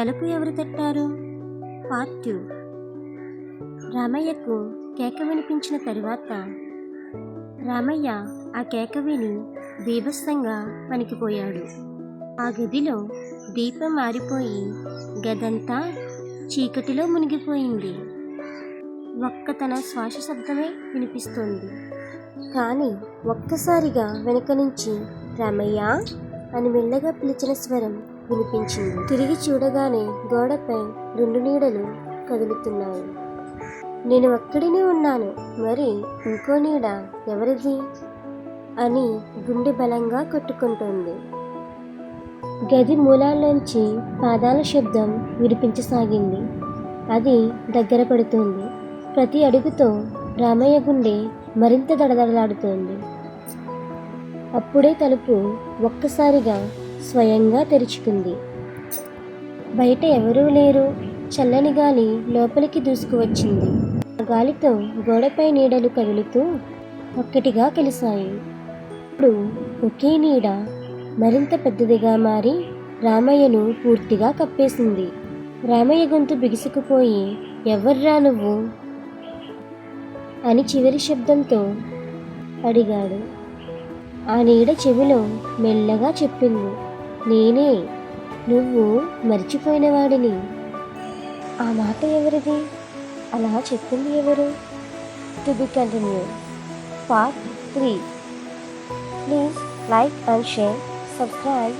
తలుపు ఎవరు తట్టారు? Part two. రామయ్యకు కేక వినిపించిన తరువాత రామయ్య ఆ కేక విని బీభత్సంగా పనికిపోయాడు. ఆ గదిలో దీపం మారిపోయి గదంతా చీకటిలో మునిగిపోయింది. ఒక్క తన శ్వాస శబ్దమే వినిపిస్తోంది. కానీ ఒక్కసారిగా వెనుక నుంచి రామయ్య అని మెల్లగా పిలిచిన స్వరం వినిపించింది. తిరిగి చూడగానే గోడపై రెండు నీడలు కదులుతున్నాయి. నేను ఒక్కడినే ఉన్నాను మరి ఇంకో నీడ ఎవరిది? అని గుండె బలంగా కొట్టుకుంటోంది. గది మూలాల్లోంచి పాదాల శబ్దం వినిపించసాగింది అది దగ్గర పడుతోంది. ప్రతి అడుగుతో రామయ్య గుండె మరింత దడదడలాడుతోంది. అప్పుడే తలుపు ఒక్కసారిగా స్వయంగా తెరుచుకుంది. బయట ఎవరూ లేరు. చల్లని గాలి లోపలికి దూసుకువచ్చింది. ఆ గాలితో గోడపై నీడలు కదులుతూ ఒక్కటిగా కలిశాయి. ఇప్పుడు ఒకే నీడ మరింత పెద్దదిగా మారి రామయ్యను పూర్తిగా కప్పేసింది. రామయ్య గొంతు బిగుసుకుపోయి ఎవర్రా నువ్వు? అని చివరి శబ్దంతో అడిగాడు. ఆ నీడ చెవిలో మెల్లగా చెప్పింది. నేనే. నువ్వు మర్చిపోయిన వాడిని ఆ మాట ఎవరిది? అలా చెప్పింది ఎవరు? To be continue part three please like and share subscribe